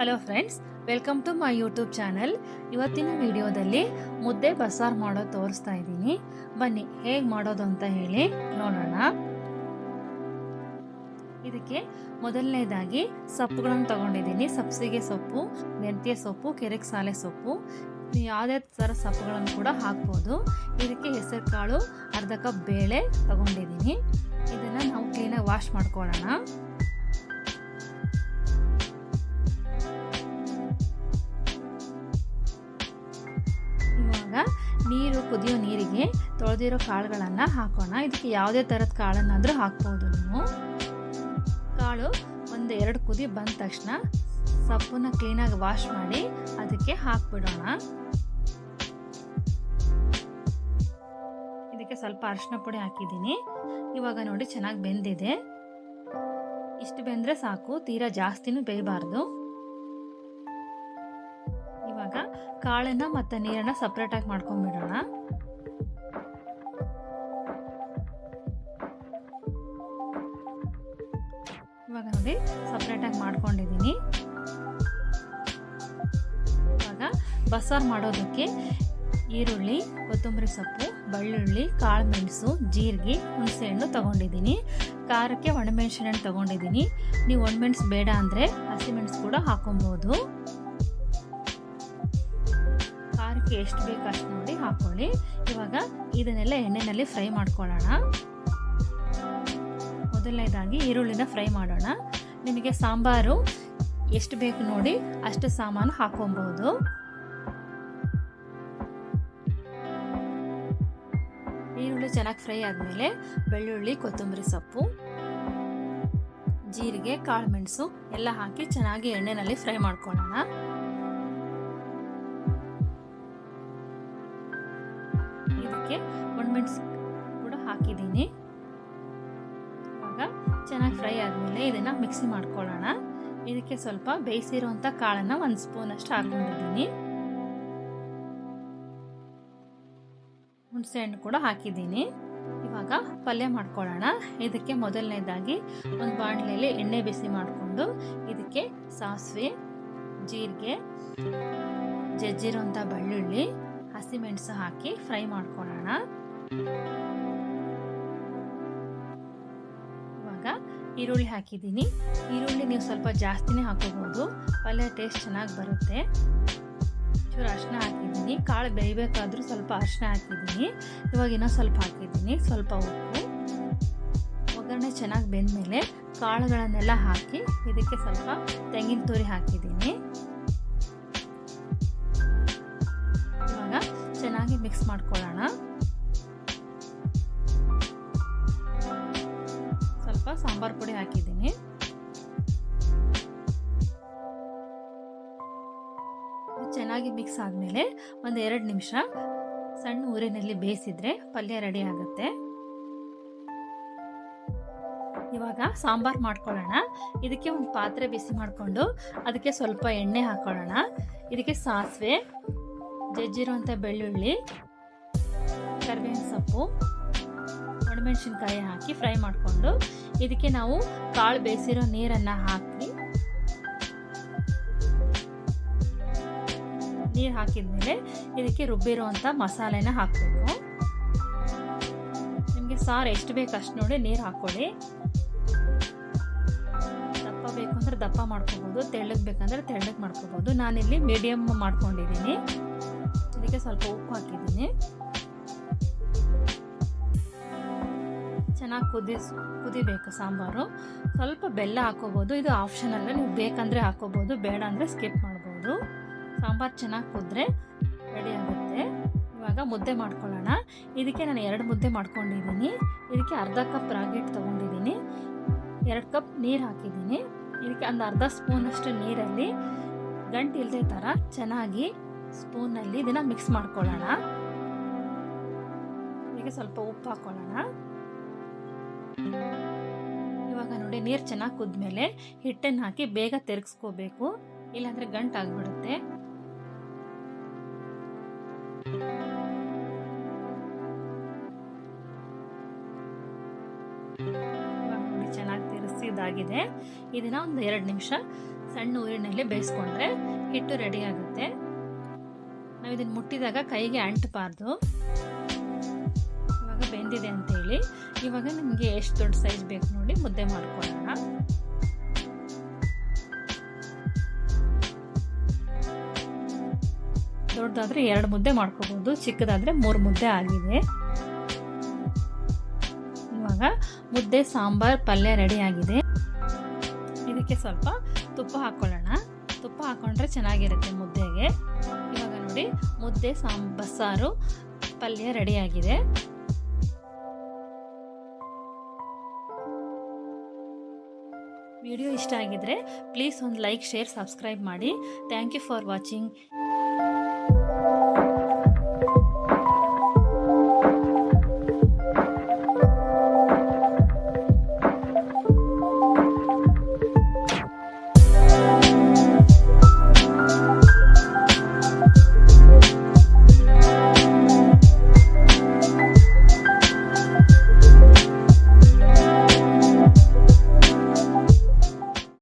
Hello friends welcome to my YouTube channel ಇವತ್ತಿನ ವಿಡಿಯೋದಲ್ಲಿ ಮುದ್ದೆ ಬಸಾರ್ ಮಾಡೋದು ತೋರಿಸ್ತಾ ಇದ್ದೀನಿ. ಬನ್ನಿ, ಹೇಗೆ ಮಾಡೋದು ಅಂತ ಹೇಳಿ ನೋಡೋಣ. ಇದಕ್ಕೆ ಮೊದಲನೇದಾಗಿ ಸೊಪ್ಪುಗಳನ್ನು ತಗೊಂಡಿದ್ದೀನಿ. ಸಬ್ಸಿಗೆ ಸೊಪ್ಪು, ಮೆಂತ್ಯ ಸೊಪ್ಪು, ಕೆರೆಕ್ ಸಾಲೆ ಸೊಪ್ಪು. ಯಾವುದೇ ಥರ ಸೊಪ್ಪುಗಳನ್ನು ಕೂಡ ಹಾಕ್ಬೋದು. ಇದಕ್ಕೆ ಹೆಸರು ಕಾಳು ಅರ್ಧ ಕಪ್ ಬೇಳೆ ತಗೊಂಡಿದ್ದೀನಿ. ಇದನ್ನು ನಾವು ಕ್ಲೀನಾಗಿ ವಾಶ್ ಮಾಡ್ಕೊಳ್ಳೋಣ. ನೀರು, ಕುದಿಯೋ ನೀರಿಗೆ ತೊಳೆದಿರೋ ಕಾಳುಗಳನ್ನು ಹಾಕೋಣ. ಇದಕ್ಕೆ ಯಾವುದೇ ಥರದ ಕಾಳನ್ನಾದರೂ ಹಾಕ್ಬೋದು ನೀವು. ಕಾಳು ಒಂದು ಎರಡು ಕುದಿ ಬಂದ ತಕ್ಷಣ ಸೊಪ್ಪನ್ನ ಕ್ಲೀನಾಗಿ ವಾಶ್ ಮಾಡಿ ಅದಕ್ಕೆ ಹಾಕ್ಬಿಡೋಣ. ಇದಕ್ಕೆ ಸ್ವಲ್ಪ ಅರಿಶಿನ ಪುಡಿ ಹಾಕಿದ್ದೀನಿ. ಇವಾಗ ನೋಡಿ ಚೆನ್ನಾಗಿ ಬೆಂದಿದೆ. ಇಷ್ಟು ಬೆಂದರೆ ಸಾಕು. ತೀರಾ ಜಾಸ್ತಿನೂ ಬೇಯಬಾರ್ದು. ಕಾಳನ್ನ ಮತ್ತು ನೀರನ್ನ ಸಪ್ರೇಟಾಗಿ ಮಾಡ್ಕೊಂಡ್ಬಿಡೋಣ ಇವಾಗ ನೋಡಿ ಸಪ್ರೇಟಾಗಿ ಮಾಡ್ಕೊಂಡಿದ್ದೀನಿ ಇವಾಗ ಬಸ್ಸಾರು ಮಾಡೋದಕ್ಕೆ ಈರುಳ್ಳಿ, ಕೊತ್ತಂಬರಿ ಸೊಪ್ಪು, ಬೆಳ್ಳುಳ್ಳಿ ಕಾಳು ಮೆಣಸು ಜೀರಿಗೆ, ಹುಣಸೆಹಣ್ಣು ತೊಗೊಂಡಿದ್ದೀನಿ ಖಾರಕ್ಕೆ ಒಣಮೆಣಸಿನ ತೊಗೊಂಡಿದ್ದೀನಿ ನೀವು ಒಣಮೆಣಸು ಬೇಡ ಅಂದರೆ ಹಸಿಮೆಣಸು ಕೂಡ ಹಾಕೊಬೋದು. ಖಾರಕ್ಕೆ ಎಷ್ಟು ಬೇಕು ಅಷ್ಟು ನೋಡಿ ಹಾಕೊಳ್ಳಿ. ಇವಾಗ ಇದನ್ನೆಲ್ಲ ಎಣ್ಣೆಯಲ್ಲಿ ಫ್ರೈ ಮಾಡ್ಕೊಳ್ಳೋಣ. ಮೊದಲನೇದಾಗಿ ಈರುಳ್ಳಿನ ಫ್ರೈ ಮಾಡೋಣ. ನಿಮಗೆ ಸಾಂಬಾರು ಎಷ್ಟು ಬೇಕು ನೋಡಿ ಅಷ್ಟು ಸಾಮಾನು ಹಾಕೊಬಹುದು ಈರುಳ್ಳಿ ಚೆನ್ನಾಗಿ ಫ್ರೈ ಆದಮೇಲೆ ಬೆಳ್ಳುಳ್ಳಿ, ಕೊತ್ತಂಬರಿ ಸೊಪ್ಪು, ಜೀರಿಗೆ ಕಾಳುಮೆಣಸು ಎಲ್ಲ ಹಾಕಿ ಚೆನ್ನಾಗಿ ಎಣ್ಣೆನಲ್ಲಿ ಫ್ರೈ ಮಾಡ್ಕೊಳ್ಳೋಣ. ಇದಕ್ಕೆ ಒಣಮೆಣಸು ಕೂಡ ಹಾಕಿದ್ದೀನಿ. ಇವಾಗ ಚೆನ್ನಾಗಿ ಫ್ರೈ ಆದಮೇಲೆ ಇದನ್ನು ಮಿಕ್ಸಿ ಮಾಡ್ಕೊಳ್ಳೋಣ. ಇದಕ್ಕೆ ಸ್ವಲ್ಪ ಬೇಯಿಸಿರುವಂಥ ಕಾಳನ್ನು ಒಂದು ಸ್ಪೂನ್ ಅಷ್ಟು ಹಾಕೊಂಡಿದ್ದೀನಿ ಹುಣಸೆ ಹಣ್ಣು ಕೂಡ ಹಾಕಿದ್ದೀನಿ. ಇವಾಗ ಪಲ್ಯ ಮಾಡ್ಕೊಳ್ಳೋಣ. ಇದಕ್ಕೆ ಮೊದಲನೇದಾಗಿ ಒಂದು ಬಾಣಲೆಯಲ್ಲಿ ಎಣ್ಣೆ ಬಿಸಿ ಮಾಡಿಕೊಂಡು ಇದಕ್ಕೆ ಸಾಸಿವೆ, ಜೀರಿಗೆ ಜಜ್ಜಿರುವಂಥ ಬೆಳ್ಳುಳ್ಳಿ ಹಸಿಮೆಣಸು ಹಾಕಿ ಫ್ರೈ ಮಾಡ್ಕೊಳ್ಳೋಣ. ಇವಾಗ ಈರುಳ್ಳಿ ಹಾಕಿದ್ದೀನಿ. ಈರುಳ್ಳಿ ನೀವು ಸ್ವಲ್ಪ ಜಾಸ್ತಿನೇ ಹಾಕೋಬಹುದು ಪಲ್ಯ ಟೇಸ್ಟ್ ಚೆನ್ನಾಗಿ ಬರುತ್ತೆ. ಚೂರು ಅರಿಶಿನ ಹಾಕಿದ್ದೀನಿ. ಕಾಳು ಬೇಯಬೇಕಾದ್ರೂ ಸ್ವಲ್ಪ ಅರಿಶಿನ ಹಾಕಿದ್ದೀನಿ. ಇವಾಗ ಇನ್ನೂ ಸ್ವಲ್ಪ ಹಾಕಿದ್ದೀನಿ. ಸ್ವಲ್ಪ ಉಪ್ಪು. ಒಗ್ಗರಣೆ ಚೆನ್ನಾಗಿ ಬೆಂದಮೇಲೆ ಕಾಳುಗಳನ್ನೆಲ್ಲ ಹಾಕಿ ಇದಕ್ಕೆ ಸ್ವಲ್ಪ ತೆಂಗಿನ ತುರಿ ಹಾಕಿದ್ದೀನಿ. ಮಿಕ್ಸ್ ಮಾಡ್ಕೊಳ್ಳೋಣ. ಸ್ವಲ್ಪ ಸಾಂಬಾರ್ ಪುಡಿ ಹಾಕಿದ್ದೀನಿ. ಚೆನ್ನಾಗಿ ಮಿಕ್ಸ್ ಆದಮೇಲೆ ಒಂದು ಎರಡು ನಿಮಿಷ ಸಣ್ಣ ಊರಿನಲ್ಲಿ ಬೇಯಿಸಿದ್ರೆ ಪಲ್ಯ ರೆಡಿ ಆಗುತ್ತೆ. ಇವಾಗ ಸಾಂಬಾರ್ ಮಾಡ್ಕೊಳ್ಳೋಣ. ಇದಕ್ಕೆ ಒಂದು ಪಾತ್ರೆ ಬಿಸಿ ಮಾಡಿಕೊಂಡು ಅದಕ್ಕೆ ಸ್ವಲ್ಪ ಎಣ್ಣೆ ಹಾಕೊಳ್ಳೋಣ. ಇದಕ್ಕೆ ಸಾಸಿವೆ ಜಜ್ಜಿರುವಂಥ ಬೆಳ್ಳುಳ್ಳಿ, ಕರಿಬೇವಿನ ಸೊಪ್ಪು, ಒಣಮೆಣಸಿನ್ಕಾಯಿ ಹಾಕಿ ಫ್ರೈ ಮಾಡಿಕೊಂಡು ಇದಕ್ಕೆ ನಾವು ಕಾಳು ಬೇಯಿಸಿರೋ ನೀರನ್ನು ಹಾಕಿ, ನೀರು ಹಾಕಿದ್ಮೇಲೆ ಇದಕ್ಕೆ ರುಬ್ಬಿರುವಂಥ ಮಸಾಲೆನ ಹಾಕಬೇಕು. ನಿಮಗೆ ಸಾರು ಎಷ್ಟು ಬೇಕು ಅಷ್ಟು ನೋಡಿ ನೀರು ಹಾಕ್ಕೊಳ್ಳಿ ದಪ್ಪ ಬೇಕು ಅಂದರೆ ದಪ್ಪ ಮಾಡ್ಕೋಬೋದು, ತೆಳ್ಳಗೆ ಬೇಕಂದ್ರೆ ತೆಳ್ಳಗೆ ಮಾಡ್ಕೋಬೋದು. ನಾನಿಲ್ಲಿ ಮೀಡಿಯಮ್ ಮಾಡ್ಕೊಂಡಿದ್ದೀನಿ. ಇದಕ್ಕೆ ಸ್ವಲ್ಪ ಉಪ್ಪು ಹಾಕಿದ್ದೀನಿ. ಚೆನ್ನಾಗಿ ಕುದಿಸ್ ಕುದಿಬೇಕು ಸಾಂಬಾರು. ಸ್ವಲ್ಪ ಬೆಲ್ಲ ಹಾಕೋಬೋದು. ಇದು ಆಪ್ಷನಲ್ಲ ನೀವು ಬೇಕಂದರೆ ಹಾಕೋಬೋದು, ಬೇಡ ಅಂದರೆ ಸ್ಕಿಪ್ ಮಾಡ್ಬೋದು. ಸಾಂಬಾರು ಚೆನ್ನಾಗಿ ಕುದ್ರೆ ರೆಡಿ ಆಗುತ್ತೆ. ಇವಾಗ ಮುದ್ದೆ ಮಾಡ್ಕೊಳ್ಳೋಣ. ಇದಕ್ಕೆ ನಾನು ಎರಡು ಮುದ್ದೆ ಮಾಡ್ಕೊಂಡಿದ್ದೀನಿ. ಇದಕ್ಕೆ ಅರ್ಧ ಕಪ್ ರಾಗಿ ಹಿಟ್ಟು ತೊಗೊಂಡಿದ್ದೀನಿ. ಎರಡು ಕಪ್ ನೀರು ಹಾಕಿದ್ದೀನಿ. ಇದಕ್ಕೆ ಒಂದು ಅರ್ಧ ಸ್ಪೂನಷ್ಟು ನೀರಲ್ಲಿ ಗಂಟು ಇಲ್ಲದೆ ಥರ ಚೆನ್ನಾಗಿ ಸ್ಪೂನಲ್ಲಿ ಇದನ್ನ ಮಿಕ್ಸ್ ಮಾಡ್ಕೊಳ್ಳೋಣ. ಹೀಗೆ ಸ್ವಲ್ಪ ಉಪ್ಪು ಹಾಕೊಳ್ಳೋಣ. ಇವಾಗ ನೋಡಿ, ನೀರು ಚೆನ್ನಾಗಿ ಕುದ್ಮೇಲೆ ಹಿಟ್ಟನ್ನು ಹಾಕಿ ಬೇಗ ತೆರಗಿಸ್ಕೋಬೇಕು. ಇಲ್ಲಾಂದರೆ ಗಂಟಾಗ್ಬಿಡುತ್ತೆ ಚೆನ್ನಾಗಿ ತಿರ್ಸಿದಾಗಿದೆ ಇದನ್ನ ಒಂದು ಎರಡು ನಿಮಿಷ ಸಣ್ಣ ಊರಿನಲ್ಲಿ ಬೇಯಿಸ್ಕೊಂಡ್ರೆ ಹಿಟ್ಟು ರೆಡಿ ಆಗುತ್ತೆ. ನಾವು ಇದನ್ನು ಮುಟ್ಟಿದಾಗ ಕೈಗೆ ಅಂಟಬಾರ್ದು. ಇವಾಗ ಬೆಂದಿದೆ ಅಂತೇಳಿ. ಇವಾಗ ನಿಮಗೆ ಎಷ್ಟು ದೊಡ್ಡ ಸೈಜ್ ಬೇಕು ನೋಡಿ ಮುದ್ದೆ ಮಾಡ್ಕೊಳ್ಳೋಣ. ದೊಡ್ಡದಾದ್ರೆ ಎರಡು ಮುದ್ದೆ ಮಾಡ್ಕೋಬಹುದು ಚಿಕ್ಕದಾದ್ರೆ ಮೂರು ಮುದ್ದೆ ಆಗಿದೆ. ಇವಾಗ ಮುದ್ದೆ, ಸಾಂಬಾರ್, ಪಲ್ಯ ರೆಡಿ ಆಗಿದೆ. ಇದಕ್ಕೆ ಸ್ವಲ್ಪ ತುಪ್ಪ ಹಾಕೊಳ್ಳೋಣ. ತುಪ್ಪ ಹಾಕೊಂಡ್ರೆ ಚೆನ್ನಾಗಿರುತ್ತೆ ಮುದ್ದೆಗೆ. ಇವಾಗ ನೋಡಿ ಮುದ್ದೆ ಸಾಂಬಸಾರು ಬಸ್ಸಾರು ಪಲ್ಯ ರೆಡಿ ಆಗಿದೆ. ವಿಡಿಯೋ ಇಷ್ಟ ಆಗಿದ್ರೆ ಪ್ಲೀಸ್ ಒಂದು ಲೈಕ್ ಶೇರ್ ಸಬ್ಸ್ಕ್ರೈಬ್ ಮಾಡಿ. Thank you for watching